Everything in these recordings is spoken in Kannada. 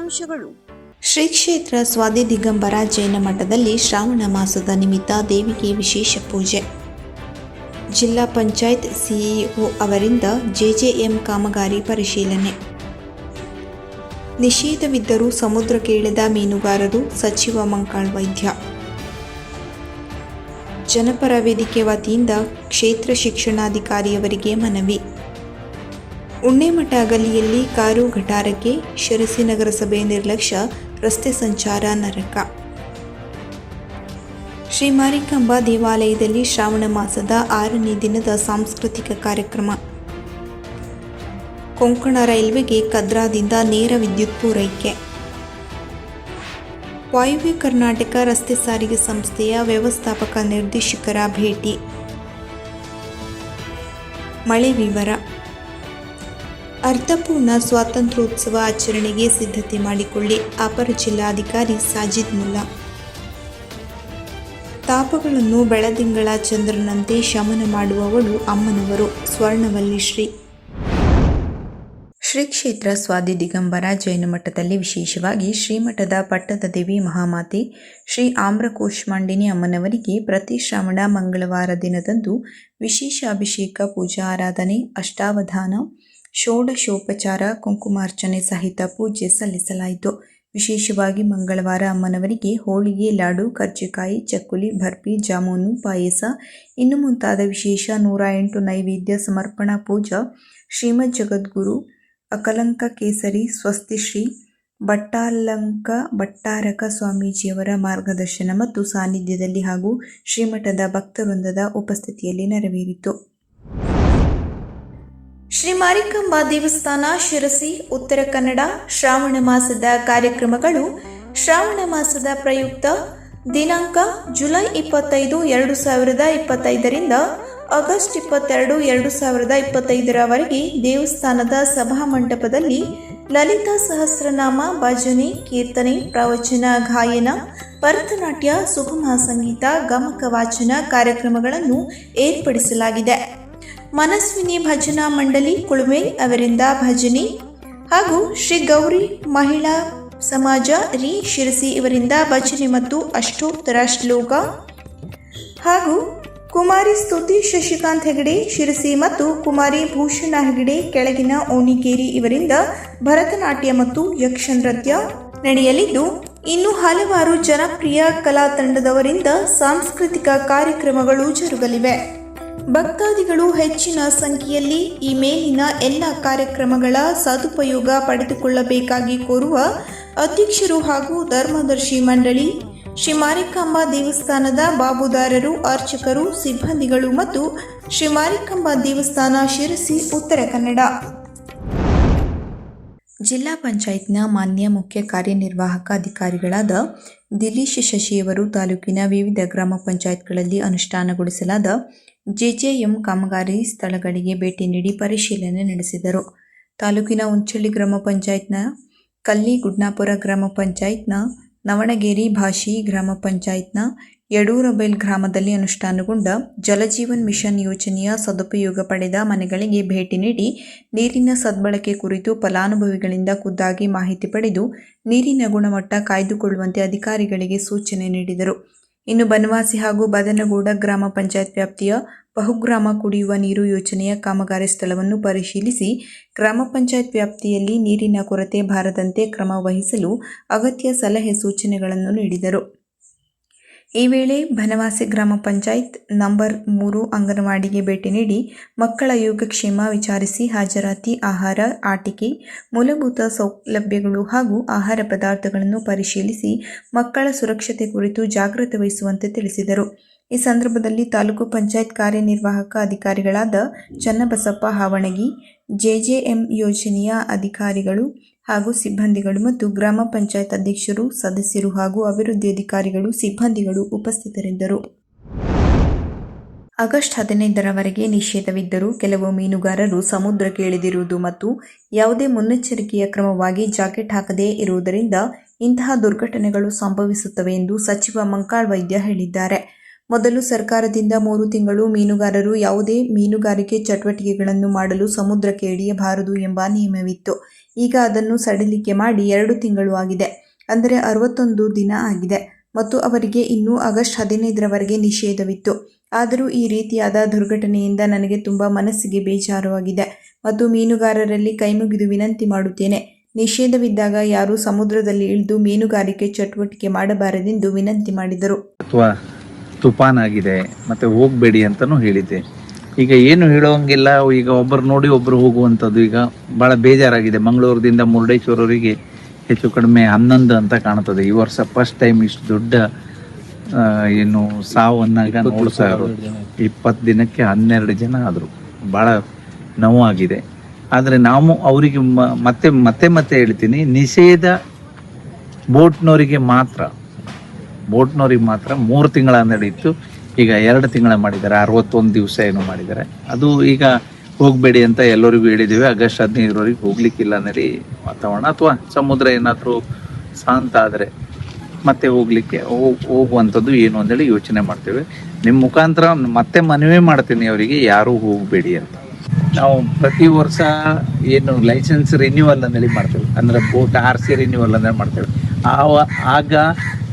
ಮುಖ್ಯಾಂಶಗಳು ಶ್ರೀ ಕ್ಷೇತ್ರ ಸ್ವಾದಿ ದಿಗಂಬರ ಜೈನ ಮಠದಲ್ಲಿ ಶ್ರಾವಣ ಮಾಸದ ನಿಮಿತ್ತ ದೇವಿಗೆ ವಿಶೇಷ ಪೂಜೆ. ಜಿಲ್ಲಾ ಪಂಚಾಯತ್ ಸಿಇಒ ಅವರಿಂದ ಜೆಜೆಎಂ ಕಾಮಗಾರಿ ಪರಿಶೀಲನೆ. ನಿಷೇಧವಿದ್ದರೂ ಸಮುದ್ರ ಇಳಿದ ಮೀನುಗಾರರು ಸಚಿವ ಮಂಕಾಳ್ ವೈದ್ಯ. ಜನಪರ ವೇದಿಕೆ ವತಿಯಿಂದ ಕ್ಷೇತ್ರ ಶಿಕ್ಷಣಾಧಿಕಾರಿಯವರಿಗೆ ಮನವಿ. ಉಣ್ಣೆಮಠ ಗಲಿಯಲ್ಲಿ ಕಾರು ಘಟಾರಕ್ಕೆ ಶಿರಸಿ ನಗರಸಭೆ ನಿರ್ಲಕ್ಷ್ಯ, ರಸ್ತೆ ಸಂಚಾರ ನರಕ. ಶ್ರೀ ಮಾರಿಕಾಂಬಾ ದೇವಾಲಯದಲ್ಲಿ ಶ್ರಾವಣ ಮಾಸದ ಆರನೇ ದಿನದ ಸಾಂಸ್ಕೃತಿಕ ಕಾರ್ಯಕ್ರಮ. ಕೊಂಕಣ ರೈಲ್ವೆಗೆ ಕದ್ರಾದಿಂದ ನೇರ ವಿದ್ಯುತ್ ಪೂರೈಕೆ. ವಾಯುವ್ಯ ಕರ್ನಾಟಕ ರಸ್ತೆ ಸಾರಿಗೆ ಸಂಸ್ಥೆಯ ವ್ಯವಸ್ಥಾಪಕ ನಿರ್ದೇಶಕರ ಭೇಟಿ. ಮಳೆ ವಿವರ. ಅರ್ಥಪೂರ್ಣ ಸ್ವಾತಂತ್ರ್ಯೋತ್ಸವ ಆಚರಣೆಗೆ ಸಿದ್ಧತೆ ಮಾಡಿಕೊಳ್ಳಿ, ಅಪರ ಜಿಲ್ಲಾಧಿಕಾರಿ ಸಾಜಿದ್ ಮುಲ್ಲಾ. ತಾಪಗಳನ್ನು ಬೆಳದಿಂಗಳ ಚಂದ್ರನಂತೆ ಶಮನ ಮಾಡುವವಳು ಅಮ್ಮನವರು, ಸ್ವರ್ಣವಲ್ಲಿ ಶ್ರೀ. ಶ್ರೀ ಕ್ಷೇತ್ರ ಸ್ವಾದಿ ದಿಗಂಬರ ಜೈನ ಮಠದಲ್ಲಿ ವಿಶೇಷವಾಗಿ ಶ್ರೀಮಠದ ಪಟ್ಟದ ದೇವಿ ಮಹಾಮಾತೆ ಶ್ರೀ ಆಮ್ರಕೋಶ್ಮಾಂಡಿನಿ ಅಮ್ಮನವರಿಗೆ ಪ್ರತಿ ಶ್ರಾವಣ ಮಂಗಳವಾರ ದಿನದಂದು ವಿಶೇಷ ಅಭಿಷೇಕ, ಪೂಜಾ, ಆರಾಧನೆ, ಅಷ್ಟಾವಧಾನ ಷೋಡಶೋಪಚಾರ, ಕುಂಕುಮಾರ್ಚನೆ ಸಹಿತ ಪೂಜೆ ಸಲ್ಲಿಸಲಾಯಿತು. ವಿಶೇಷವಾಗಿ ಮಂಗಳವಾರ ಅಮ್ಮನವರಿಗೆ ಹೋಳಿಗೆ, ಲಾಡು, ಕರ್ಜಿಕಾಯಿ, ಚಕ್ಕುಲಿ, ಬರ್ಫಿ, ಜಾಮೂನು, ಪಾಯಸ, ಇನ್ನು ಮುಂತಾದ ವಿಶೇಷ ನೂರ ಎಂಟು ನೈವೇದ್ಯ ಸಮರ್ಪಣಾ ಪೂಜಾ, ಶ್ರೀಮದ್ ಜಗದ್ಗುರು, ಅಕಲಂಕ ಕೇಸರಿ ಸ್ವಸ್ತಿಶ್ರೀ ಭಟ್ಟಾಲಂಕ ಭಟ್ಟಾರಕ ಸ್ವಾಮೀಜಿಯವರ ಮಾರ್ಗದರ್ಶನ ಮತ್ತು ಸಾನ್ನಿಧ್ಯದಲ್ಲಿ ಹಾಗೂ ಶ್ರೀಮಠದ ಭಕ್ತವೃಂದದ ಉಪಸ್ಥಿತಿಯಲ್ಲಿ ನೆರವೇರಿತು. ಶ್ರೀ ಮಾರಿಕಾಂಬಾ ದೇವಸ್ಥಾನ, ಶಿರಸಿ, ಉತ್ತರ ಕನ್ನಡ, ಶ್ರಾವಣ ಮಾಸದ ಕಾರ್ಯಕ್ರಮಗಳು ಶ್ರಾವಣ ಮಾಸದ ಪ್ರಯುಕ್ತ ದಿನಾಂಕ ಜುಲೈ ಇಪ್ಪತ್ತೈದು, ಎರಡು ಸಾವಿರದ ಇಪ್ಪತ್ತೈದರಿಂದ ಆಗಸ್ಟ್ ಇಪ್ಪತ್ತೆರಡು, ಎರಡು ಸಾವಿರದ ಇಪ್ಪತ್ತೈದರವರೆಗೆ ದೇವಸ್ಥಾನದ ಸಭಾಮಂಟಪದಲ್ಲಿ ಲಲಿತಾ ಸಹಸ್ರನಾಮ ಭಜನೆ, ಕೀರ್ತನೆ, ಪ್ರವಚನ, ಗಾಯನ, ಭರತನಾಟ್ಯ, ಸುಗಮ ಸಂಗೀತ, ಗಮಕ ವಾಚನ ಕಾರ್ಯಕ್ರಮಗಳನ್ನು ಏರ್ಪಡಿಸಲಾಗಿದೆ. ಮನಸ್ವಿನಿ ಭಜನಾ ಮಂಡಳಿ ಕುಳುವೆ ಅವರಿಂದ ಭಜನೆ ಹಾಗೂ ಶ್ರೀ ಗೌರಿ ಮಹಿಳಾ ಸಮಾಜ ರಿ ಶಿರಸಿ ಇವರಿಂದ ಭಜನೆ ಮತ್ತು ಅಷ್ಟೋತ್ತರ ಶ್ಲೋಕ ಹಾಗೂ ಕುಮಾರಿ ಸ್ತುತಿ ಶಶಿಕಾಂತ್ ಹೆಗಡೆ ಶಿರಸಿ ಮತ್ತು ಕುಮಾರಿ ಭೂಷಣ ಹೆಗಡೆ ಕೆಳಗಿನ ಓಣಿಕೇರಿ ಇವರಿಂದ ಭರತನಾಟ್ಯ ಮತ್ತು ಯಕ್ಷ ನೃತ್ಯ ನಡೆಯಲಿದ್ದು, ಇನ್ನು ಹಲವಾರು ಜನಪ್ರಿಯ ಕಲಾ ತಂಡದವರಿಂದ ಸಾಂಸ್ಕೃತಿಕ ಕಾರ್ಯಕ್ರಮಗಳು ಜರುಗಲಿವೆ. ಭಕ್ತಾದಿಗಳು ಹೆಚ್ಚಿನ ಸಂಖ್ಯೆಯಲ್ಲಿ ಈ ಮೇಲಿನ ಎಲ್ಲ ಕಾರ್ಯಕ್ರಮಗಳ ಸದುಪಯೋಗ ಪಡೆದುಕೊಳ್ಳಬೇಕಾಗಿ ಕೋರುವ ಅಧ್ಯಕ್ಷರು ಹಾಗೂ ಧರ್ಮದರ್ಶಿ ಮಂಡಳಿ, ಶ್ರೀ ಮಾರಿಕಾಂಬಾ ದೇವಸ್ಥಾನದ ಬಾಬುದಾರರು, ಅರ್ಚಕರು, ಸಿಬ್ಬಂದಿಗಳು ಮತ್ತು ಶ್ರೀ ಮಾರಿಕಾಂಬಾ ದೇವಸ್ಥಾನ ಶಿರಸಿ, ಉತ್ತರ ಕನ್ನಡ. ಜಿಲ್ಲಾ ಪಂಚಾಯತ್ನ ಮಾನ್ಯ ಮುಖ್ಯ ಕಾರ್ಯನಿರ್ವಾಹಕ ಅಧಿಕಾರಿಗಳಾದ ದಿಲೀಶ್ ಶಶಿಯವರು ತಾಲೂಕಿನ ವಿವಿಧ ಗ್ರಾಮ ಪಂಚಾಯತ್ಗಳಲ್ಲಿ ಅನುಷ್ಠಾನಗೊಳಿಸಲಾದ ಜೆಜೆಎಂ ಕಾಮಗಾರಿ ಸ್ಥಳಗಳಿಗೆ ಭೇಟಿ ನೀಡಿ ಪರಿಶೀಲನೆ ನಡೆಸಿದರು. ತಾಲೂಕಿನ ಉಂಚಳ್ಳಿ ಗ್ರಾಮ ಪಂಚಾಯತ್ನ ಕಲ್ಲಿ ಗುಡ್ನಾಪುರ ಗ್ರಾಮ ಪಂಚಾಯತ್ನ ನವಣಗೇರಿ ಭಾಷಿ ಗ್ರಾಮ ಪಂಚಾಯತ್ನ ಯಡೂರಬೈಲ್ ಗ್ರಾಮದಲ್ಲಿ ಅನುಷ್ಠಾನಗೊಂಡ ಜಲಜೀವನ್ ಮಿಷನ್ ಯೋಜನೆಯ ಸದುಪಯೋಗ ಪಡೆದ ಮನೆಗಳಿಗೆ ಭೇಟಿ ನೀಡಿ ನೀರಿನ ಸದ್ಬಳಕೆ ಕುರಿತು ಫಲಾನುಭವಿಗಳಿಂದ ಖುದ್ದಾಗಿ ಮಾಹಿತಿ ಪಡೆದು ನೀರಿನ ಗುಣಮಟ್ಟ ಕಾಯ್ದುಕೊಳ್ಳುವಂತೆ ಅಧಿಕಾರಿಗಳಿಗೆ ಸೂಚನೆ ನೀಡಿದರು. ಇನ್ನು ಬನವಾಸಿ ಹಾಗೂ ಬದನಗೂಡ ಗ್ರಾಮ ಪಂಚಾಯತ್ ವ್ಯಾಪ್ತಿಯ ಬಹುಗ್ರಾಮ ಕುಡಿಯುವ ನೀರು ಯೋಜನೆಯ ಕಾಮಗಾರಿ ಸ್ಥಳವನ್ನು ಪರಿಶೀಲಿಸಿ ಗ್ರಾಮ ಪಂಚಾಯತ್ ವ್ಯಾಪ್ತಿಯಲ್ಲಿ ನೀರಿನ ಕೊರತೆ ಬಾರದಂತೆ ಕ್ರಮ ವಹಿಸಲು ಅಗತ್ಯ ಸಲಹೆ ಸೂಚನೆಗಳನ್ನು ನೀಡಿದರು. ಈ ವೇಳೆ ಬನವಾಸಿ ಗ್ರಾಮ ಪಂಚಾಯತ್ ನಂಬರ್ ಮೂರು ಅಂಗನವಾಡಿಗೆ ಭೇಟಿ ನೀಡಿ ಮಕ್ಕಳ ಯೋಗಕ್ಷೇಮ ವಿಚಾರಿಸಿ ಹಾಜರಾತಿ, ಆಹಾರ, ಆಟಿಕೆ, ಮೂಲಭೂತ ಸೌಲಭ್ಯಗಳು ಹಾಗೂ ಆಹಾರ ಪದಾರ್ಥಗಳನ್ನು ಪರಿಶೀಲಿಸಿ ಮಕ್ಕಳ ಸುರಕ್ಷತೆ ಕುರಿತು ಜಾಗೃತಿ ವಹಿಸುವಂತೆ ತಿಳಿಸಿದರು. ಈ ಸಂದರ್ಭದಲ್ಲಿ ತಾಲೂಕು ಪಂಚಾಯತ್ ಕಾರ್ಯನಿರ್ವಾಹಕ ಅಧಿಕಾರಿಗಳಾದ ಚನ್ನಬಸಪ್ಪ ಹಾವಣಗಿ, ಜೆಜೆಎಂ ಯೋಜನೆಯ ಅಧಿಕಾರಿಗಳು ಹಾಗೂ ಸಿಬ್ಬಂದಿಗಳು ಮತ್ತು ಗ್ರಾಮ ಪಂಚಾಯತ್ ಅಧ್ಯಕ್ಷರು, ಸದಸ್ಯರು ಹಾಗೂ ಅಭಿವೃದ್ಧಿ ಅಧಿಕಾರಿಗಳು, ಸಿಬ್ಬಂದಿಗಳು ಉಪಸ್ಥಿತರಿದ್ದರು. ಆಗಸ್ಟ್ ಹದಿನೈದರವರೆಗೆ ನಿಷೇಧವಿದ್ದರೂ ಕೆಲವು ಮೀನುಗಾರರು ಸಮುದ್ರಕ್ಕೆ ಇಳಿದಿರುವುದು ಮತ್ತು ಯಾವುದೇ ಮುನ್ನೆಚ್ಚರಿಕೆಯ ಕ್ರಮವಾಗಿ ಜಾಕೆಟ್ ಹಾಕದೇ ಇರುವುದರಿಂದ ಇಂತಹ ದುರ್ಘಟನೆಗಳು ಸಂಭವಿಸುತ್ತವೆ ಎಂದು ಸಚಿವ ಮಂಕಾಳ್ ವೈದ್ಯ ಹೇಳಿದ್ದಾರೆ. ಮೊದಲು ಸರ್ಕಾರದಿಂದ ಮೂರು ತಿಂಗಳು ಮೀನುಗಾರರು ಯಾವುದೇ ಮೀನುಗಾರಿಕೆ ಚಟುವಟಿಕೆಗಳನ್ನು ಮಾಡಲು ಸಮುದ್ರಕ್ಕೆ ಇಳಿಯಬಾರದು ಎಂಬ ನಿಯಮವಿತ್ತು. ಈಗ ಅದನ್ನು ಸಡಿಲಿಕೆ ಮಾಡಿ ಎರಡು ತಿಂಗಳು ಆಗಿದೆ. ಅಂದರೆ ಅರವತ್ತೊಂದು ದಿನ ಆಗಿದೆ. ಮತ್ತು ಅವರಿಗೆ ಇನ್ನೂ ಆಗಸ್ಟ್ ಹದಿನೈದರವರೆಗೆ ನಿಷೇಧವಿತ್ತು. ಆದರೂ ಈ ರೀತಿಯಾದ ದುರ್ಘಟನೆಯಿಂದ ನನಗೆ ತುಂಬ ಮನಸ್ಸಿಗೆ ಬೇಜಾರವಾಗಿದೆ. ಮತ್ತು ಮೀನುಗಾರರಲ್ಲಿ ಕೈಮುಗಿದು ವಿನಂತಿ ಮಾಡುತ್ತೇನೆ. ನಿಷೇಧವಿದ್ದಾಗ ಯಾರೂ ಸಮುದ್ರದಲ್ಲಿ ಇಳಿದು ಮೀನುಗಾರಿಕೆ ಚಟುವಟಿಕೆ ಮಾಡಬಾರದೆಂದು ವಿನಂತಿ ಮಾಡಿದರು. ಅಥವಾ ತುಫಾನ್ ಆಗಿದೆ ಮತ್ತೆ ಹೋಗಬೇಡಿ ಅಂತಾನು ಹೇಳಿದ್ದೆ. ಈಗ ಏನು ಹೇಳೋಂಗಿಲ್ಲ ಈಗ ಒಬ್ಬರು ನೋಡಿ ಒಬ್ಬರು ಹೋಗುವಂಥದ್ದು ಈಗ ಬಹಳ ಬೇಜಾರಾಗಿದೆ. ಮಂಗಳೂರದಿಂದ ಮುರುಡೇಶ್ವರವರಿಗೆ ಹೆಚ್ಚು ಕಡಿಮೆ ಹನ್ನೊಂದು ಅಂತ ಕಾಣ್ತದೆ ಈ ವರ್ಷ ಫಸ್ಟ್ ಟೈಮ್ ಇಷ್ಟು ದೊಡ್ಡ ಏನು ಸಾವನ್ನಾಗ ನೋಡ್ತಾ ಇರೋದು ಇಪ್ಪತ್ತು ದಿನಕ್ಕೆ ಹನ್ನೆರಡು ಜನ ಆದರು. ಭಾಳ ನೋವಾಗಿದೆ. ಆದರೆ ನಾವು ಅವರಿಗೆ ಮ- ಮತ್ತೆ ಮತ್ತೆ ಮತ್ತೆ ಹೇಳ್ತೀನಿ ನಿಷೇಧ ಬೋಟ್ನವರಿಗೆ ಮಾತ್ರ ಬೋಟ್ನವ್ರಿಗೆ ಮಾತ್ರ ಮೂರು ತಿಂಗಳ ನಡೆಯಿತು. ಈಗ ಎರಡು ತಿಂಗಳ ಮಾಡಿದ್ದಾರೆ, ಅರವತ್ತೊಂದು ದಿವಸ ಏನು ಮಾಡಿದ್ದಾರೆ. ಅದು ಈಗ ಹೋಗಬೇಡಿ ಅಂತ ಎಲ್ಲರಿಗೂ ಹೇಳಿದ್ದೀವಿ. ಆಗಸ್ಟ್ ಹದಿನೈದರವರೆಗೆ ಹೋಗ್ಲಿಕ್ಕಿಲ್ಲ ನರಿ ವಾತಾವರಣ. ಅಥವಾ ಸಮುದ್ರ ಏನಾದರೂ ಶಾಂತ ಆದರೆ ಮತ್ತೆ ಹೋಗ್ಲಿಕ್ಕೆ ಹೋಗ್- ಹೋಗುವಂಥದ್ದು ಏನು ಅಂತೇಳಿ ಯೋಚನೆ ಮಾಡ್ತೇವೆ. ನಿಮ್ಮ ಮುಖಾಂತರ ಮತ್ತೆ ಮನವಿ ಮಾಡ್ತೀನಿ ಅವರಿಗೆ, ಯಾರೂ ಹೋಗಬೇಡಿ ಅಂತ. ನಾವು ಪ್ರತಿ ವರ್ಷ ಏನು ಲೈಸೆನ್ಸ್ ರಿನ್ಯೂವಲ್ ಅಂತೇಳಿ ಮಾಡ್ತೇವೆ. ಅಂದರೆ ಬೋಟ್ ಆರ್ ಸಿ ರಿನ್ಯೂವಲ್ ಅಂದರೆ ಮಾಡ್ತೇವೆ. ಆವ ಆಗ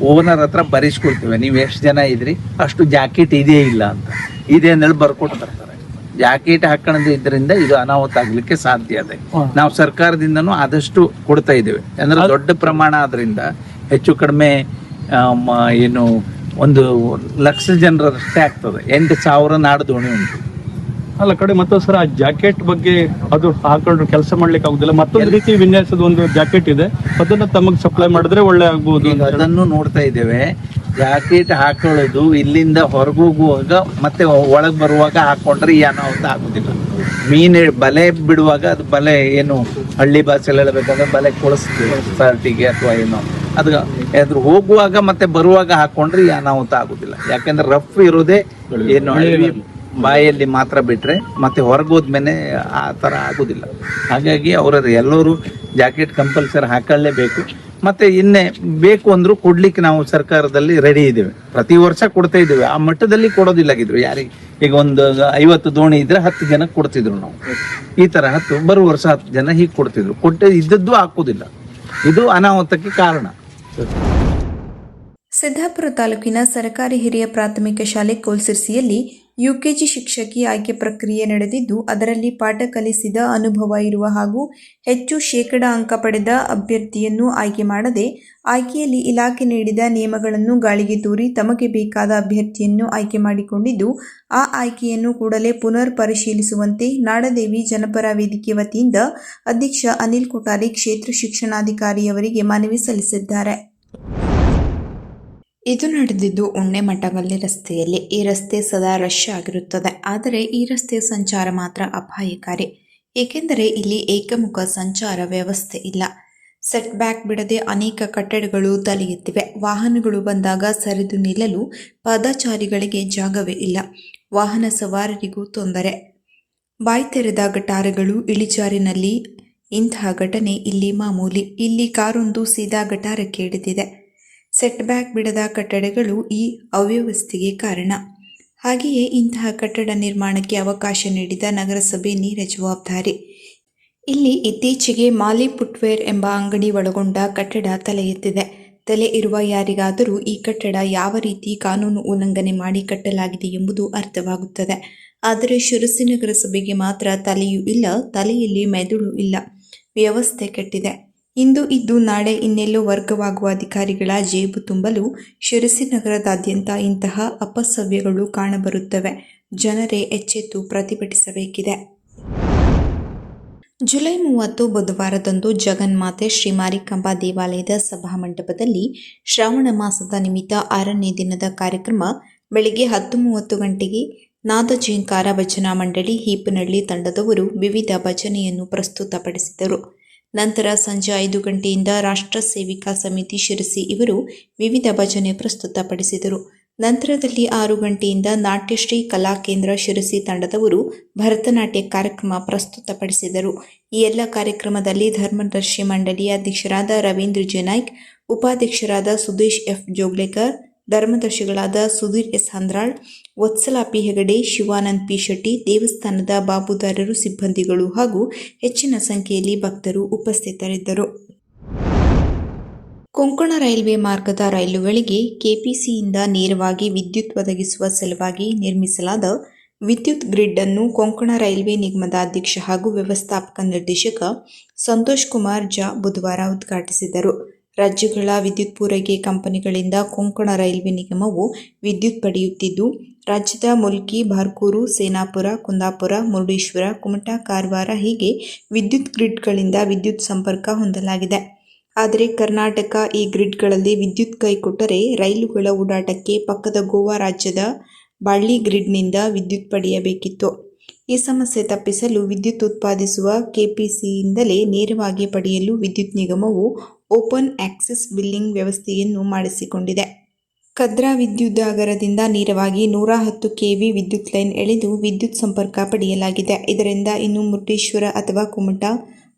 ಓನರ್ ಹತ್ರ ಬರಿಸ್ಕೊಳ್ತೀವಿ ನೀವು ಎಷ್ಟು ಜನ ಇದ್ರಿ? ಅಷ್ಟು ಜಾಕೆಟ್ ಇದೆಯೇ ಇಲ್ಲ ಅಂತ. ಇದೆ ಅಂದೇಳಿ ಬರ್ಕೊಟ್ಟು ಬರ್ತಾರೆ. ಜಾಕೆಟ್ ಹಾಕೊಳ್ಳೋದು ಇದರಿಂದ ಇದು ಅನಾಹುತ ಆಗ್ಲಿಕ್ಕೆ ಸಾಧ್ಯ ಇದೆ ನಾವು ಸರ್ಕಾರದಿಂದನೂ ಆದಷ್ಟು ಕೊಡ್ತಾ ಇದ್ದೇವೆ. ಅಂದ್ರೆ ದೊಡ್ಡ ಪ್ರಮಾಣ ಆದ್ರಿಂದ ಹೆಚ್ಚು ಕಡಿಮೆ ಏನು ಒಂದು ಲಕ್ಷ ಜನರಷ್ಟೇ ಆಗ್ತದೆ. ಎಂಟು ಸಾವಿರ ನಾಡು ದೋಣಿ ಉಂಟು. ಅಲ್ಲ ಕಡೆ ಮತ್ತೊಂದು ಸರ್ ಆ ಜಾಕೆಟ್ ಬಗ್ಗೆ ಅದು ಹಾಕೊಂಡ್ರೆ ಕೆಲಸ ಮಾಡ್ಲಿಕ್ಕೆ ಆಗುದಿಲ್ಲ. ಮತ್ತೊಂದು ರೀತಿ ವಿನ್ಯಾಸದ ಒಂದು ಜಾಕೆಟ್ ಇದೆ. ಅದನ್ನ ತಮಗೆ ಸಪ್ಲೈ ಮಾಡಿದ್ರೆ ಒಳ್ಳೆ ಆಗ್ಬಹುದು ಈಗ ಅದನ್ನು ನೋಡ್ತಾ ಇದ್ದೇವೆ. ಜಾಕೆಟ್ ಹಾಕೊಳ್ಳೋದು ಇಲ್ಲಿಂದ ಹೊರಗೋಗುವಾಗ ಮತ್ತೆ ಒಳಗ್ ಬರುವಾಗ ಹಾಕೊಂಡ್ರೆ ಈ ಅನಾಹುತ ಆಗುದಿಲ್ಲ. ಮೀನ್ ಬಲೆ ಬಿಡುವಾಗ ಅದು ಬಲೆ ಏನು ಹಳ್ಳಿ ಭಾಷೆಯಲ್ಲಿ ಹೇಳಬೇಕಂದ್ರೆ ಬಲೆ ಕೊಳಿಸ್ತೀವಿ ಸರ್ಟಿಗೆ ಅಥವಾ ಏನೋ. ಅದು ಅದ್ರ ಹೋಗುವಾಗ ಮತ್ತೆ ಬರುವಾಗ ಹಾಕೊಂಡ್ರೆ ಈ ಅನಾಹುತ ಆಗುದಿಲ್ಲ. ಯಾಕಂದ್ರೆ ರಫ್ ಇರೋದೇ ಏನು ಬಾಯಲ್ಲಿ ಮಾತ್ರ ಬಿಟ್ಟರೆ ಮತ್ತೆ ಹೊರಗೋದ್ಮೇಲೆ ಆ ಥರ ಆಗೋದಿಲ್ಲ. ಹಾಗಾಗಿ ಅವರ ಎಲ್ಲರೂ ಜಾಕೆಟ್ ಕಂಪಲ್ಸರಿ ಹಾಕೊಳ್ಳೇಬೇಕು. ಮತ್ತೆ ಇನ್ನೇ ಬೇಕು ಅಂದ್ರೂ ಕೊಡ್ಲಿಕ್ಕೆ ನಾವು ಸರ್ಕಾರದಲ್ಲಿ ರೆಡಿ ಇದ್ದೇವೆ. ಪ್ರತಿ ವರ್ಷ ಕೊಡ್ತಾ ಇದ್ದೇವೆ. ಆ ಮಟ್ಟದಲ್ಲಿ ಕೊಡೋದಿಲ್ಲಾಗಿದ್ರು ಯಾರಿಗೆ? ಈಗ ಒಂದು ಐವತ್ತು ದೋಣಿ ಇದ್ರೆ ಹತ್ತು ಜನ ಕೊಡ್ತಿದ್ರು ನಾವು. ಈ ತರ ಹತ್ತು, ಬರುವ ವರ್ಷ ಹತ್ತು ಜನ ಹೀಗೆ ಕೊಡ್ತಿದ್ರು. ಕೊಟ್ಟೆ ಇದ್ದದ್ದು ಹಾಕೋದಿಲ್ಲ. ಇದು ಅನಾಹುತಕ್ಕೆ ಕಾರಣ. ಸಿದ್ದಾಪುರ ತಾಲೂಕಿನ ಸರ್ಕಾರಿ ಹಿರಿಯ ಪ್ರಾಥಮಿಕ ಶಾಲೆ ಕೋಲ್ಸಿರ್ಸಿಯಲ್ಲಿ ಯುಕೆಜಿ ಶಿಕ್ಷಕಿ ಆಯ್ಕೆ ಪ್ರಕ್ರಿಯೆ ನಡೆದಿದ್ದು, ಅದರಲ್ಲಿ ಪಾಠ ಕಲಿಸಿದ ಅನುಭವ ಇರುವ ಹಾಗೂ ಹೆಚ್ಚು ಶೇಕಡ ಅಂಕ ಪಡೆದ ಅಭ್ಯರ್ಥಿಯನ್ನು ಆಯ್ಕೆ ಮಾಡದೆ, ಆಯ್ಕೆಯಲ್ಲಿ ಇಲಾಖೆ ನೀಡಿದ ನಿಯಮಗಳನ್ನು ಗಾಳಿಗೆ ತೂರಿ ತಮಗೆ ಬೇಕಾದ ಅಭ್ಯರ್ಥಿಯನ್ನು ಆಯ್ಕೆ ಮಾಡಿಕೊಂಡಿದ್ದು, ಆ ಆಯ್ಕೆಯನ್ನು ಕೂಡಲೇ ಪುನರ್ ಪರಿಶೀಲಿಸುವಂತೆ ನಾಡದೇವಿ ಜನಪರ ವೇದಿಕೆ ವತಿಯಿಂದ ಅಧ್ಯಕ್ಷ ಅನಿಲ್ ಕೊಠಾರಿ ಕ್ಷೇತ್ರ ಶಿಕ್ಷಣಾಧಿಕಾರಿಯವರಿಗೆ ಮನವಿ ಸಲ್ಲಿಸಿದ್ದಾರೆ. ಇದು ನಡೆದಿದ್ದು ಉಣ್ಣೆಮಠಗಲ್ಲಿ ರಸ್ತೆಯಲ್ಲಿ. ಈ ರಸ್ತೆ ಸದಾ ರಶ್ ಆಗಿರುತ್ತದೆ. ಆದರೆ ಈ ರಸ್ತೆ ಸಂಚಾರ ಮಾತ್ರ ಅಪಾಯಕಾರಿ. ಏಕೆಂದರೆ ಇಲ್ಲಿ ಏಕಮುಖ ಸಂಚಾರ ವ್ಯವಸ್ಥೆ ಇಲ್ಲ. ಸೆಟ್ ಬ್ಯಾಕ್ ಬಿಡದೆ ಅನೇಕ ಕಟ್ಟಡಗಳು ತಲೆಯುತ್ತಿವೆ. ವಾಹನಗಳು ಬಂದಾಗ ಸರಿದು ನಿಲ್ಲಲು ಪಾದಚಾರಿಗಳಿಗೆ ಜಾಗವೇ ಇಲ್ಲ. ವಾಹನ ಸವಾರರಿಗೂ ತೊಂದರೆ. ಬಾಯಿ ತೆರೆದ ಗಟಾರಗಳು ಇಳಿಜಾರಿನಲ್ಲಿ. ಇಂತಹ ಘಟನೆ ಇಲ್ಲಿ ಮಾಮೂಲಿ. ಇಲ್ಲಿ ಕಾರೊಂದು ಸೀದಾ ಗಟಾರಕ್ಕೆ ಹಿಡಿದಿದೆ ಸೆಟ್ ಬ್ಯಾಕ್ ಬಿಡದ ಕಟ್ಟಡಗಳು ಈ ಅವ್ಯವಸ್ಥೆಗೆ ಕಾರಣ. ಹಾಗೆಯೇ ಇಂತಹ ಕಟ್ಟಡ ನಿರ್ಮಾಣಕ್ಕೆ ಅವಕಾಶ ನೀಡಿದ ನಗರಸಭೆ ನೇರ ಜವಾಬ್ದಾರಿ. ಇಲ್ಲಿ ಇತ್ತೀಚೆಗೆ ಮಾಲಿ ಫುಟ್ವೇರ್ ಎಂಬ ಅಂಗಡಿ ಒಳಗೊಂಡ ಕಟ್ಟಡ ತಲೆ ಎತ್ತಿದೆ. ತಲೆ ಇರುವ ಯಾರಿಗಾದರೂ ಈ ಕಟ್ಟಡ ಯಾವ ರೀತಿ ಕಾನೂನು ಉಲ್ಲಂಘನೆ ಮಾಡಿ ಕಟ್ಟಲಾಗಿದೆ ಎಂಬುದು ಅರ್ಥವಾಗುತ್ತದೆ. ಆದರೆ ಶಿರಸಿ ನಗರಸಭೆಗೆ ಮಾತ್ರ ತಲೆಯೂ ಇಲ್ಲ, ತಲೆಯಲ್ಲಿ ಮೆದುಳು ಇಲ್ಲ. ವ್ಯವಸ್ಥೆ ಕೆಟ್ಟಿದೆ. ಇಂದು ಇದ್ದು ನಾಳೆ ಇನ್ನೆಲ್ಲೋ ವರ್ಗವಾಗುವ ಅಧಿಕಾರಿಗಳ ಜೇಬು ತುಂಬಲು ಶಿರಸಿ ನಗರದಾದ್ಯಂತ ಇಂತಹ ಅಪಸವ್ಯಗಳು ಕಾಣಬರುತ್ತವೆ. ಜನರೇ ಎಚ್ಚೆತ್ತು ಪ್ರತಿಭಟಿಸಬೇಕಿದೆ. ಜುಲೈ ಮೂವತ್ತು ಬುಧವಾರದಂದು ಜಗನ್ಮಾತೆ ಶ್ರೀ ಮಾರಿಕಾಂಬಾ ದೇವಾಲಯದ ಸಭಾಮಂಟಪದಲ್ಲಿ ಶ್ರಾವಣ ಮಾಸದ ನಿಮಿತ್ತ ಆರನೇ ದಿನದ ಕಾರ್ಯಕ್ರಮ ಬೆಳಗ್ಗೆ ಹತ್ತು ಮೂವತ್ತು ಗಂಟೆಗೆ ನಾದ ಜಿಂಕಾರ ಭಜನಾ ಮಂಡಳಿ ಹೀಪನಹಳ್ಳಿ ತಂಡದವರು ವಿವಿಧ ಭಜನೆಯನ್ನು ಪ್ರಸ್ತುತಪಡಿಸಿದರು. ನಂತರ ಸಂಜೆ ಐದು ಗಂಟೆಯಿಂದ ರಾಷ್ಟ್ರ ಸೇವಿಕಾ ಸಮಿತಿ ಶಿರಸಿ ಇವರು ವಿವಿಧ ಭಜನೆ ಪ್ರಸ್ತುತಪಡಿಸಿದರು. ನಂತರದಲ್ಲಿ ಆರು ಗಂಟೆಯಿಂದ ನಾಟ್ಯಶ್ರೀ ಕಲಾ ಕೇಂದ್ರ ಶಿರಸಿ ತಂಡದವರು ಭರತನಾಟ್ಯ ಕಾರ್ಯಕ್ರಮ ಪ್ರಸ್ತುತಪಡಿಸಿದರು. ಈ ಎಲ್ಲ ಕಾರ್ಯಕ್ರಮದಲ್ಲಿ ಧರ್ಮದರ್ಶಿ ಮಂಡಳಿ ಅಧ್ಯಕ್ಷರಾದ ರವೀಂದ್ರ ಜೆನಾಯ್ಕ್ ಉಪಾಧ್ಯಕ್ಷರಾದ Sudesh F Joglekar ಧರ್ಮದರ್ಶಿಗಳಾದ Sudhir S. Handral Vatsala P Hegde, Shivanand P. Shetty, ದೇವಸ್ಥಾನದ ಬಾಬುದಾರರು, ಸಿಬ್ಬಂದಿಗಳು ಹಾಗೂ ಹೆಚ್ಚಿನ ಸಂಖ್ಯೆಯಲ್ಲಿ ಭಕ್ತರು ಉಪಸ್ಥಿತರಿದ್ದರು. ಕೊಂಕಣ ರೈಲ್ವೆ ಮಾರ್ಗದ ರೈಲುಗಳಿಗೆ ಕೆಪಿಸಿಯಿಂದ ನೇರವಾಗಿ ವಿದ್ಯುತ್ ಒದಗಿಸುವ ಸಲುವಾಗಿ ನಿರ್ಮಿಸಲಾದ ವಿದ್ಯುತ್ ಗ್ರಿಡ್ ಅನ್ನು ಕೊಂಕಣ ರೈಲ್ವೆ ನಿಗಮದ ಅಧ್ಯಕ್ಷ ಹಾಗೂ ವ್ಯವಸ್ಥಾಪಕ ನಿರ್ದೇಶಕ ಸಂತೋಷ್ ಕುಮಾರ್ ಜಾ ಬುಧವಾರ ಉದ್ಘಾಟಿಸಿದರು. ರಾಜ್ಯಗಳ ವಿದ್ಯುತ್ ಪೂರೈಕೆ ಕಂಪನಿಗಳಿಂದ ಕೊಂಕಣ ರೈಲ್ವೆ ನಿಗಮವು ವಿದ್ಯುತ್ ಪಡೆಯುತ್ತಿದ್ದು, ರಾಜ್ಯದ ಮುಲ್ಕಿ, ಬಾರ್ಕೂರು, ಸೇನಾಪುರ, ಕುಂದಾಪುರ, ಮುರುಡೇಶ್ವರ, ಕುಮಟಾ, ಕಾರವಾರ ಹೀಗೆ ವಿದ್ಯುತ್ ಗ್ರಿಡ್ಗಳಿಂದ ವಿದ್ಯುತ್ ಸಂಪರ್ಕ ಹೊಂದಲಾಗಿದೆ. ಆದರೆ ಕರ್ನಾಟಕ ಈ ಗ್ರಿಡ್ಗಳಲ್ಲಿ ವಿದ್ಯುತ್ ಕೈಕೊಟ್ಟರೆ ರೈಲುಗಳ ಓಡಾಟಕ್ಕೆ ಪಕ್ಕದ ಗೋವಾ ರಾಜ್ಯದ ಬಾಳ್ಳಿ ಗ್ರಿಡ್ನಿಂದ ವಿದ್ಯುತ್ ಪಡೆಯಬೇಕಿತ್ತು. ಈ ಸಮಸ್ಯೆ ತಪ್ಪಿಸಲು ವಿದ್ಯುತ್ ಉತ್ಪಾದಿಸುವ ಕೆಪಿಸಿಯಿಂದಲೇ ನೇರವಾಗಿ ಪಡೆಯಲು ವಿದ್ಯುತ್ ನಿಗಮವು ಓಪನ್ ಆಕ್ಸೆಸ್ ಬಿಲ್ಲಿಂಗ್ ವ್ಯವಸ್ಥೆಯನ್ನು ಮಾಡಿಸಿಕೊಂಡಿದೆ. ಕದ್ರಾ ವಿದ್ಯುದಾಗರದಿಂದ ನೇರವಾಗಿ ನೂರ ಹತ್ತು ಕೆವಿ ವಿದ್ಯುತ್ ಲೈನ್ ಎಳೆದು ವಿದ್ಯುತ್ ಸಂಪರ್ಕ ಪಡೆಯಲಾಗಿದೆ. ಇದರಿಂದ ಇನ್ನು ಮುರುಡೇಶ್ವರ ಅಥವಾ ಕುಮಟ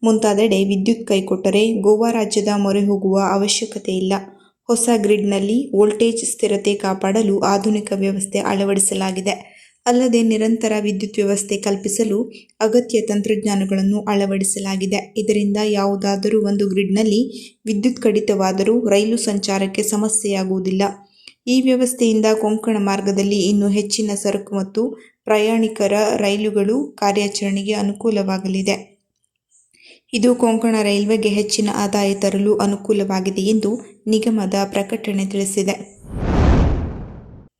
ಮುಂತಾದೆಡೆ ವಿದ್ಯುತ್ ಕೈಕೊಟ್ಟರೆ ಗೋವಾ ರಾಜ್ಯದ ಮೊರೆ ಹೋಗುವ ಅವಶ್ಯಕತೆ ಇಲ್ಲ. ಹೊಸ ಗ್ರಿಡ್ನಲ್ಲಿ ವೋಲ್ಟೇಜ್ ಸ್ಥಿರತೆ ಕಾಪಾಡಲು ಆಧುನಿಕ ವ್ಯವಸ್ಥೆ ಅಳವಡಿಸಲಾಗಿದೆ. ಅಲ್ಲದೆ ನಿರಂತರ ವಿದ್ಯುತ್ ವ್ಯವಸ್ಥೆ ಕಲ್ಪಿಸಲು ಅಗತ್ಯ ತಂತ್ರಜ್ಞಾನಗಳನ್ನು ಅಳವಡಿಸಲಾಗಿದೆ. ಇದರಿಂದ ಯಾವುದಾದರೂ ಒಂದು ಗ್ರಿಡ್ನಲ್ಲಿ ವಿದ್ಯುತ್ ಕಡಿತವಾದರೂ ರೈಲು ಸಂಚಾರಕ್ಕೆ ಸಮಸ್ಯೆಯಾಗುವುದಿಲ್ಲ. ಈ ವ್ಯವಸ್ಥೆಯಿಂದ ಕೊಂಕಣ ಮಾರ್ಗದಲ್ಲಿ ಇನ್ನು ಹೆಚ್ಚಿನ ಸರಕು ಮತ್ತು ಪ್ರಯಾಣಿಕರ ರೈಲುಗಳು ಕಾರ್ಯಾಚರಣೆಗೆ ಅನುಕೂಲವಾಗಲಿದೆ. ಇದು ಕೊಂಕಣ ರೈಲ್ವೆಗೆ ಹೆಚ್ಚಿನ ಆದಾಯ ತರಲು ಅನುಕೂಲವಾಗಿದೆ ಎಂದು ನಿಗಮದ ಪ್ರಕಟಣೆ ತಿಳಿಸಿದೆ.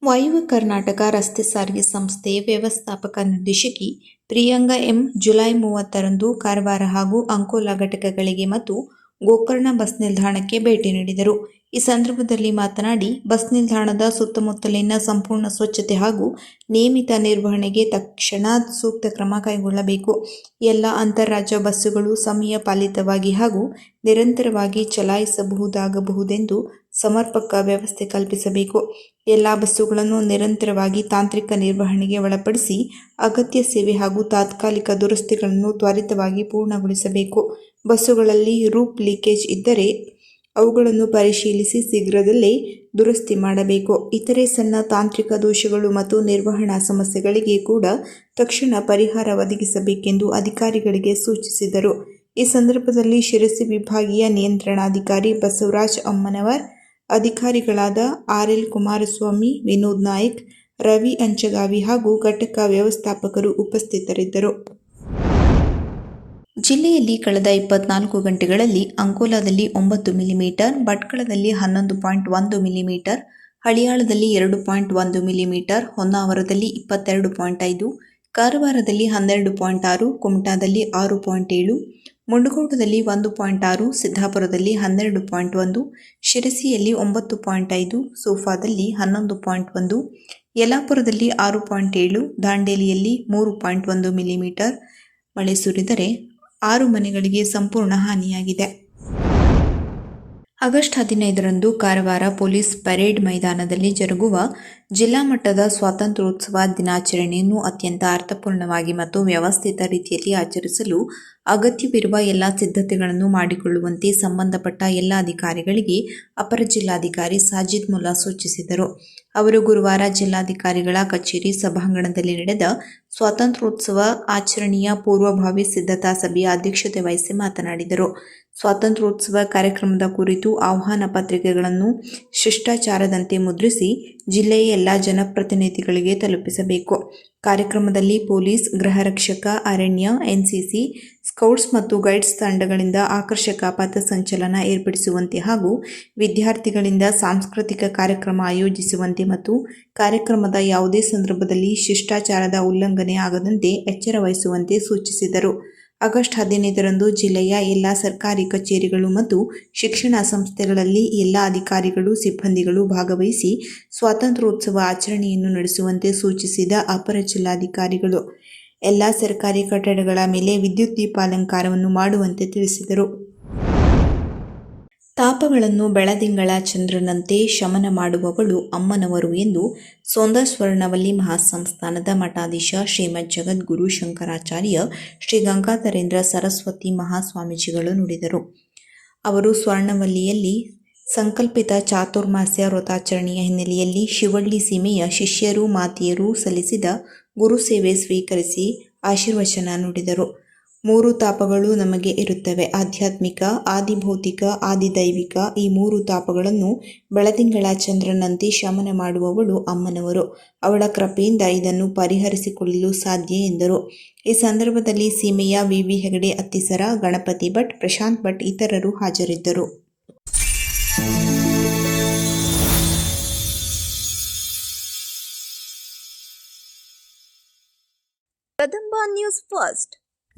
ವಾಯುವ್ಯ ಕರ್ನಾಟಕ ರಸ್ತೆ ಸಾರಿಗೆ ಸಂಸ್ಥೆ ವ್ಯವಸ್ಥಾಪಕ ನಿರ್ದೇಶಕಿ ಪ್ರಿಯಾಂಗ ಎಂ ಜುಲೈ ಮೂವತ್ತರಂದು ಕಾರವಾರ ಹಾಗೂ ಅಂಕೋಲಾ ಘಟಕಗಳಿಗೆ ಮತ್ತು ಗೋಕರ್ಣ ಬಸ್ ನಿಲ್ದಾಣಕ್ಕೆ ಭೇಟಿ ನೀಡಿದರು. ಈ ಸಂದರ್ಭದಲ್ಲಿ ಮಾತನಾಡಿ, ಬಸ್ ನಿಲ್ದಾಣದ ಸುತ್ತಮುತ್ತಲಿನ ಸಂಪೂರ್ಣ ಸ್ವಚ್ಛತೆ ಹಾಗೂ ನಿಯಮಿತ ನಿರ್ವಹಣೆಗೆ ತಕ್ಷಣ ಸೂಕ್ತ ಕ್ರಮ ಕೈಗೊಳ್ಳಬೇಕು. ಎಲ್ಲ ಅಂತಾರಾಜ್ಯ ಬಸ್ಸುಗಳು ಸಮಯ ಪಾಲಿತವಾಗಿ ಹಾಗೂ ನಿರಂತರವಾಗಿ ಚಲಾಯಿಸಬಹುದಾಗಬಹುದೆಂದು ಸಮರ್ಪಕ ವ್ಯವಸ್ಥೆ ಕಲ್ಪಿಸಬೇಕು. ಎಲ್ಲ ಬಸ್ಸುಗಳನ್ನು ನಿರಂತರವಾಗಿ ತಾಂತ್ರಿಕ ನಿರ್ವಹಣೆಗೆ ಒಳಪಡಿಸಿ ಅಗತ್ಯ ಸೇವೆ ಹಾಗೂ ತಾತ್ಕಾಲಿಕ ದುರಸ್ತಿಗಳನ್ನು ತ್ವರಿತವಾಗಿ ಪೂರ್ಣಗೊಳಿಸಬೇಕು. ಬಸ್ಸುಗಳಲ್ಲಿ ರೂಪ್ ಲೀಕೇಜ್ ಇದ್ದರೆ ಅವುಗಳನ್ನು ಪರಿಶೀಲಿಸಿ ಶೀಘ್ರದಲ್ಲೇ ದುರಸ್ತಿ ಮಾಡಬೇಕು. ಇತರೆ ಸಣ್ಣ ತಾಂತ್ರಿಕ ದೋಷಗಳು ಮತ್ತು ನಿರ್ವಹಣಾ ಸಮಸ್ಯೆಗಳಿಗೆ ಕೂಡ ತಕ್ಷಣ ಪರಿಹಾರ ಒದಗಿಸಬೇಕೆಂದು ಅಧಿಕಾರಿಗಳಿಗೆ ಸೂಚಿಸಿದರು. ಈ ಸಂದರ್ಭದಲ್ಲಿ ಶಿರಸಿ ವಿಭಾಗೀಯ ನಿಯಂತ್ರಣಾಧಿಕಾರಿ ಬಸವರಾಜ್ ಅಮ್ಮನವರ್ ಅಧಿಕಾರಿಗಳಾದ ಆರ್ ಎಲ್ ಕುಮಾರಸ್ವಾಮಿ, ವಿನೋದ್ ನಾಯಕ್, ರವಿ ಅಂಚಗಾವಿ ಹಾಗೂ ಘಟಕ ವ್ಯವಸ್ಥಾಪಕರು ಉಪಸ್ಥಿತರಿದ್ದರು. ಜಿಲ್ಲೆಯಲ್ಲಿ ಕಳೆದ ಇಪ್ಪತ್ನಾಲ್ಕು ಗಂಟೆಗಳಲ್ಲಿ ಅಂಕೋಲಾದಲ್ಲಿ ಒಂಬತ್ತು ಮಿಲಿಮೀಟರ್, ಭಟ್ಕಳದಲ್ಲಿ ಹನ್ನೊಂದು ಪಾಯಿಂಟ್ ಒಂದು ಮಿಲಿಮೀಟರ್, ಹಳಿಯಾಳದಲ್ಲಿ ಎರಡು ಪಾಯಿಂಟ್ ಒಂದು ಮಿಲಿಮೀಟರ್, ಹೊನ್ನಾವರದಲ್ಲಿ ಇಪ್ಪತ್ತೆರಡು ಪಾಯಿಂಟ್ ಐದು, ಕಾರವಾರದಲ್ಲಿ ಹನ್ನೆರಡು ಪಾಯಿಂಟ್ ಆರು, ಕುಮಟಾದಲ್ಲಿ ಆರು ಪಾಯಿಂಟ್ ಏಳು ಮುಂಡಗೋಡದಲ್ಲಿ ಒಂದು ಪಾಯಿಂಟ್ ಆರು, ಸಿದ್ದಾಪುರದಲ್ಲಿ ಹನ್ನೆರಡು ಪಾಯಿಂಟ್ ಒಂದು, ಶಿರಸಿಯಲ್ಲಿ ಒಂಬತ್ತು ಪಾಯಿಂಟ್ ಐದು, ಸೋಫಾದಲ್ಲಿ ಹನ್ನೊಂದು ಪಾಯಿಂಟ್ ಒಂದು ಯಲಾಪುರದಲ್ಲಿ ಆರು ಪಾಯಿಂಟ್ ಏಳು, ದಾಂಡೇಲಿಯಲ್ಲಿ ಮೂರು ಪಾಯಿಂಟ್ ಒಂದು ಮಿಲಿಮೀಟರ್ ಮಳೆ ಸುರಿದರೆ ಆರು ಮನೆಗಳಿಗೆ ಸಂಪೂರ್ಣ ಹಾನಿಯಾಗಿದೆ. ಆಗಸ್ಟ್ ಹದಿನೈದರಂದು ಕಾರವಾರ ಪೊಲೀಸ್ ಪರೇಡ್ ಮೈದಾನದಲ್ಲಿ ಜರುಗುವ ಜಿಲ್ಲಾ ಮಟ್ಟದ ಸ್ವಾತಂತ್ರ್ಯೋತ್ಸವ ದಿನಾಚರಣೆಯನ್ನು ಅತ್ಯಂತ ಅರ್ಥಪೂರ್ಣವಾಗಿ ಮತ್ತು ವ್ಯವಸ್ಥಿತ ರೀತಿಯಲ್ಲಿ ಆಚರಿಸಲು ಅಗತ್ಯವಿರುವ ಎಲ್ಲ ಸಿದ್ಧತೆಗಳನ್ನು ಮಾಡಿಕೊಳ್ಳುವಂತೆ ಸಂಬಂಧಪಟ್ಟ ಎಲ್ಲ ಅಧಿಕಾರಿಗಳಿಗೆ ಅಪರ ಜಿಲ್ಲಾಧಿಕಾರಿ ಸಾಜಿದ್ ಮುಲ್ಲಾ ಸೂಚಿಸಿದರು. ಅವರು ಗುರುವಾರ ಜಿಲ್ಲಾಧಿಕಾರಿಗಳ ಕಚೇರಿ ಸಭಾಂಗಣದಲ್ಲಿ ನಡೆದ ಸ್ವಾತಂತ್ರ್ಯೋತ್ಸವ ಆಚರಣೆಯ ಪೂರ್ವಭಾವಿ ಸಿದ್ಧತಾ ಸಭೆಯ ಅಧ್ಯಕ್ಷತೆ ವಹಿಸಿ ಮಾತನಾಡಿದರು. ಸ್ವಾತಂತ್ರ್ಯೋತ್ಸವ ಕಾರ್ಯಕ್ರಮದ ಕುರಿತು ಆಹ್ವಾನ ಪತ್ರಿಕೆಗಳನ್ನು ಶಿಷ್ಟಾಚಾರದಂತೆ ಮುದ್ರಿಸಿ ಜಿಲ್ಲೆಯ ಎಲ್ಲ ಜನಪ್ರತಿನಿಧಿಗಳಿಗೆ ತಲುಪಿಸಬೇಕು. ಕಾರ್ಯಕ್ರಮದಲ್ಲಿ ಪೊಲೀಸ್ ಗೃಹರಕ್ಷಕ ಅರಣ್ಯ, ಎನ್ಸಿಸಿ, ಸ್ಕೌಟ್ಸ್ ಮತ್ತು ಗೈಡ್ಸ್ ತಂಡಗಳಿಂದ ಆಕರ್ಷಕ ಪಥಸಂಚಲನ ಏರ್ಪಡಿಸುವಂತೆ ಹಾಗೂ ವಿದ್ಯಾರ್ಥಿಗಳಿಂದ ಸಾಂಸ್ಕೃತಿಕ ಕಾರ್ಯಕ್ರಮ ಆಯೋಜಿಸುವಂತೆ ಮತ್ತು ಕಾರ್ಯಕ್ರಮದ ಯಾವುದೇ ಸಂದರ್ಭದಲ್ಲಿ ಶಿಷ್ಟಾಚಾರದ ಉಲ್ಲಂಘನೆ ಆಗದಂತೆ ಎಚ್ಚರ ವಹಿಸುವಂತೆ ಸೂಚಿಸಿದರು. ಆಗಸ್ಟ್ ಹದಿನೈದರಂದು ಜಿಲ್ಲೆಯ ಎಲ್ಲ ಸರ್ಕಾರಿ ಕಚೇರಿಗಳು ಮತ್ತು ಶಿಕ್ಷಣ ಸಂಸ್ಥೆಗಳಲ್ಲಿ ಎಲ್ಲ ಅಧಿಕಾರಿಗಳು, ಸಿಬ್ಬಂದಿಗಳು ಭಾಗವಹಿಸಿ ಸ್ವಾತಂತ್ರ್ಯೋತ್ಸವ ಆಚರಣೆಯನ್ನು ನಡೆಸುವಂತೆ ಸೂಚಿಸಿದ ಅಪರ ಜಿಲ್ಲಾಧಿಕಾರಿಗಳು. ಎಲ್ಲ ಸರ್ಕಾರಿ ಕಟ್ಟಡಗಳ ಮೇಲೆ ವಿದ್ಯುತ್ ದೀಪಾಲಂಕಾರವನ್ನು ಮಾಡುವಂತೆ ತಿಳಿಸಿದರು. ತಾಪಗಳನ್ನು ಬೆಳದಿಂಗಳ ಚಂದ್ರನಂತೆ ಶಮನ ಮಾಡುವವಳು ಅಮ್ಮನವರು ಎಂದು ಸೋಂದಾ ಸ್ವರ್ಣವಲ್ಲಿ ಮಹಾಸಂಸ್ಥಾನದ ಮಠಾಧೀಶ ಶ್ರೀಮದ್ ಜಗದ್ಗುರು ಶಂಕರಾಚಾರ್ಯ ಶ್ರೀ ಗಂಗಾಧರೇಂದ್ರ ಸರಸ್ವತಿ ಮಹಾಸ್ವಾಮೀಜಿಗಳು ನುಡಿದರು. ಅವರು ಸ್ವರ್ಣವಲ್ಲಿಯಲ್ಲಿ ಸಂಕಲ್ಪಿತ ಚಾತುರ್ಮಾಸ್ಯ ವ್ರತಾಚರಣೆಯ ಹಿನ್ನೆಲೆಯಲ್ಲಿ ಶಿವಳ್ಳಿ ಸೀಮೆಯ ಶಿಷ್ಯರು, ಮಾತೆಯರು ಸಲ್ಲಿಸಿದ ಗುರುಸೇವೆ ಸ್ವೀಕರಿಸಿ ಆಶೀರ್ವಚನ ನುಡಿದರು. ಮೂರು ತಾಪಗಳು ನಮಗೆ ಇರುತ್ತವೆ. ಆಧ್ಯಾತ್ಮಿಕ, ಆದಿಭೌತಿಕ, ಆದಿದೈವಿಕ. ಈ ಮೂರು ತಾಪಗಳನ್ನು ಬೆಳದಿಂಗಳ ಚಂದ್ರನಂತೆ ಶಮನ ಮಾಡುವವಳು ಅಮ್ಮನವರು. ಅವಳ ಕೃಪೆಯಿಂದ ಇದನ್ನು ಪರಿಹರಿಸಿಕೊಳ್ಳಲು ಸಾಧ್ಯ ಎಂದರು. ಈ ಸಂದರ್ಭದಲ್ಲಿ ಸೀಮೆಯ ವಿವಿ ಹೆಗಡೆ, ಅತ್ತಿಸರ, ಗಣಪತಿ ಭಟ್, ಪ್ರಶಾಂತ್ ಭಟ್ ಇತರರು ಹಾಜರಿದ್ದರು. Kadamba news first.